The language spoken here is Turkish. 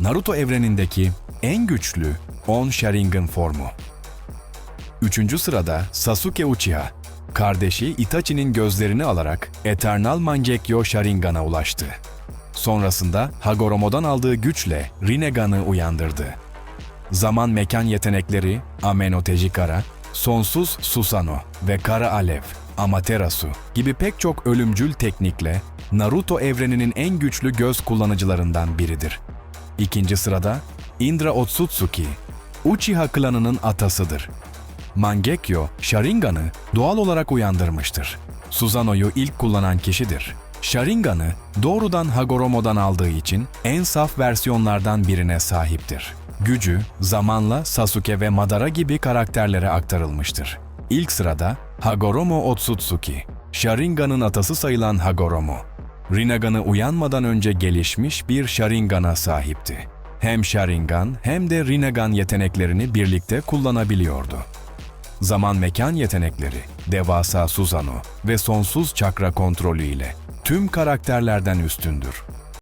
Naruto evrenindeki en güçlü 10 Sharingan formu. Üçüncü sırada Sasuke Uchiha. Kardeşi Itachi'nin gözlerini alarak Eternal Mangekyo Sharingan'a ulaştı. Sonrasında Hagoromo'dan aldığı güçle Rinnegan'ı uyandırdı. Zaman mekan yetenekleri Ameno Tejikara, Sonsuz Susano ve Kara Alev, Amaterasu gibi pek çok ölümcül teknikle Naruto evreninin en güçlü göz kullanıcılarından biridir. İkinci sırada Indra Otsutsuki, Uchiha klanının atasıdır. Mangekyo, Sharingan'ı doğal olarak uyandırmıştır. Susanoo'yu ilk kullanan kişidir. Sharingan'ı doğrudan Hagoromo'dan aldığı için en saf versiyonlardan birine sahiptir. Gücü zamanla Sasuke ve Madara gibi karakterlere aktarılmıştır. İlk sırada Hagoromo Otsutsuki, Sharingan'ın atası sayılan Hagoromo. Rinnegan'ı uyanmadan önce gelişmiş bir Sharingan'a sahipti. Hem Sharingan hem de Rinnegan yeteneklerini birlikte kullanabiliyordu. Zaman mekan yetenekleri, devasa Susanoo ve sonsuz çakra kontrolü ile tüm karakterlerden üstündür.